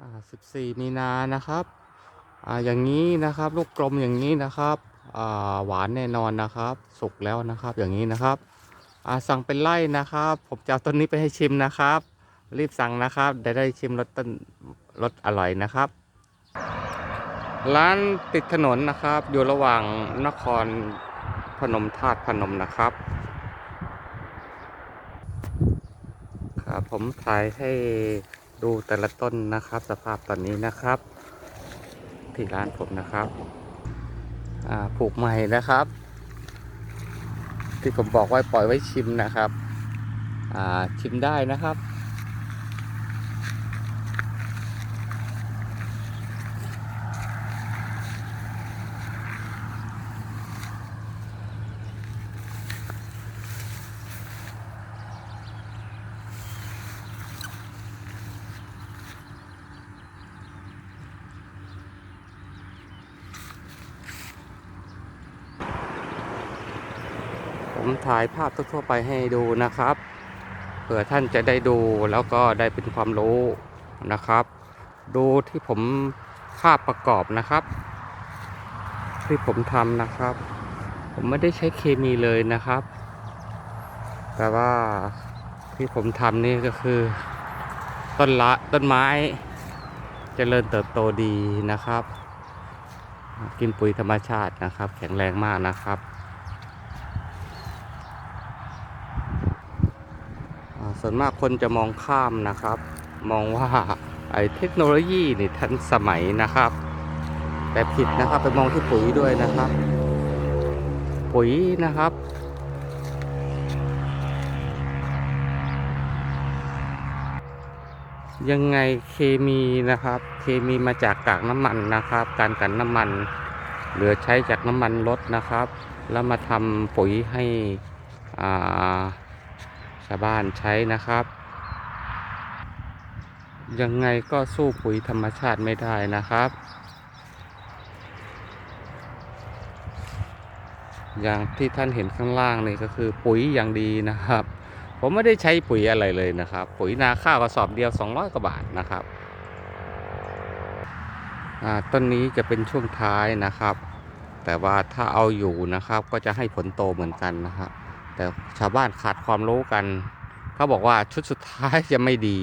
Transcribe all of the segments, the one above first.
อ่า14มีนานะครับอ่าอย่างนี้นะครับ ลูกกลมอย่างนี้นะครับอ่าหวานแน่นอนนะครับ สุกแล้วนะครับอย่างนี้นะครับอ่าสั่งเป็นไล่นะครับ ผมจะเอาต้นนี้ไปให้ชิมนะครับ รีบสั่งนะครับได้ได้ชิมรสต้นรสอร่อยนะครับ ร้านติดถนนนะครับ อยู่ระหว่างนครพนมธาตุพนมนะครับครับผมถ่ายให้ ดูแต่ละต้นนะครับ สภาพตอนนี้นะครับ ที่ร้านผมนะครับปลูกใหม่นะครับ ที่ผมบอกไว้ปล่อยไว้ชิมนะครับชิมได้นะครับ ผมถ่ายภาพทั่วไปให้ดูนะครับ เผื่อท่านจะได้ดูแล้วก็ได้เป็นความรู้นะครับ ดูที่ผมภาพประกอบนะครับ ที่ผมทำนะครับ ผมไม่ได้ใช้เคมีเลยนะครับ แต่ว่าที่ผมทำนี่ก็คือ ต้นละต้นไม้เจริญเติบโตดีนะครับ กินปุ๋ยธรรมชาตินะครับ แข็งแรงมากนะครับ อ่า ส่วนมากคนจะมองข้ามนะครับ มองว่าไอ้เทคโนโลยีนี่ทันสมัยนะครับ แต่ผิดนะครับไปมองที่ปุ๋ยด้วยนะครับ ปุ๋ยนะครับ ยังไงเคมีนะครับ เคมีมาจากกากน้ำมันนะครับ การกันน้ำมัน เหลือใช้จากน้ำมันรถนะครับ แล้วมาทำปุ๋ยให้อ่า ชาวบ้านใช้นะครับ ยังไงก็สู้ปุ๋ยธรรมชาติไม่ได้นะครับอย่างที่ท่านเห็นข้างล่างนี่ก็คือปุ๋ยอย่างดีนะครับ ผมไม่ได้ใช้ปุ๋ยอะไรเลยนะครับ ปุ๋ยนาข้าวกระสอบเดียว 200กว่าบาทนะครับต้นนี้จะเป็นช่วงท้ายนะครับ แต่ว่าถ้าเอาอยู่นะครับก็จะให้ผลโตเหมือนกันนะครับ แต่ชาวบ้านขาดความรู้กัน เขาบอกว่าชุดสุดท้ายจะไม่ดี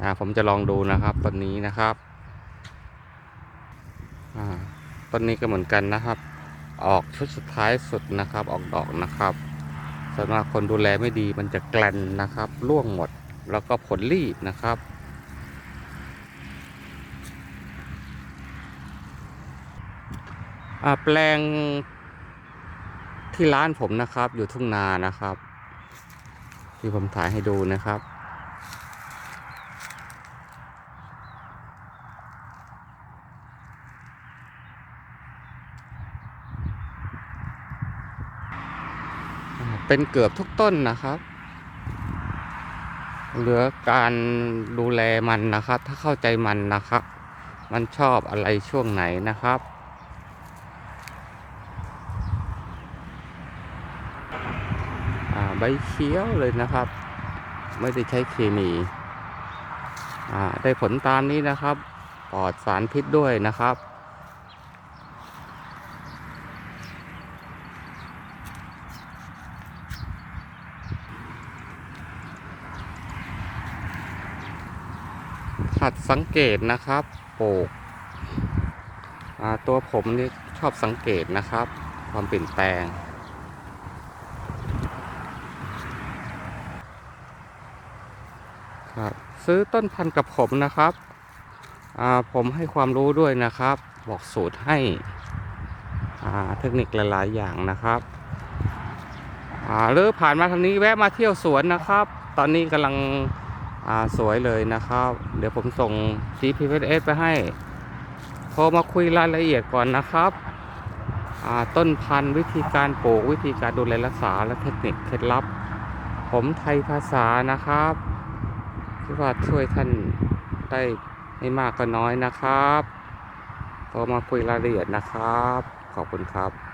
อ่าผมจะลองดูนะครับต้นนี้นะครับอ่าต้นนี้ก็เหมือนกันนะครับ ออกชุดสุดท้ายสุดนะครับ ออกดอกนะครับส่วนมาคนดูแลไม่ดีมันจะแกลนนะครับร่วงหมดแล้วก็ผลรีบนะครับอ่าแปลง ที่ร้านผมนะครับ อยู่ทุ่งนานะครับ ที่ผมถ่ายให้ดูนะครับ เป็นเกือบทุกต้นนะครับ เหลือการดูแลมันนะครับ ถ้าเข้าใจมันนะครับ มันชอบอะไรช่วงไหนนะครับ อ่า ใบเขียวเลยนะครับ ไม่ได้ใช้เคมีได้ผลตามนี้นะครับปลอดสารพิษด้วยนะครับหัดสังเกตนะครับปลูกตัวผมนี่ชอบสังเกตนะครับ ความเปลี่ยนแปลง ครับซื้อต้นพันธุ์กับผมนะครับ ผมให้ความรู้ด้วยนะครับ บอกสูตรให้เทคนิคหลายๆ อย่างนะครับหรือผ่านมาทางนี้แวะมาเที่ยวสวนนะครับ ตอนนี้กำลังสวยเลยนะครับ เดี๋ยวผมส่ง GPS ไปให้โทรมาคุยรายละเอียดก่อนนะครับต้นพันธุ์วิธีการปลูกวิธีการดูแลรักษาและเทคนิคเคล็ดลับ ผมไทยภาษานะครับ คิดว่าช่วยท่านได้ไม่มากก็น้อยนะครับโทรมาคุยรายละเอียดนะครับ ขอบคุณครับ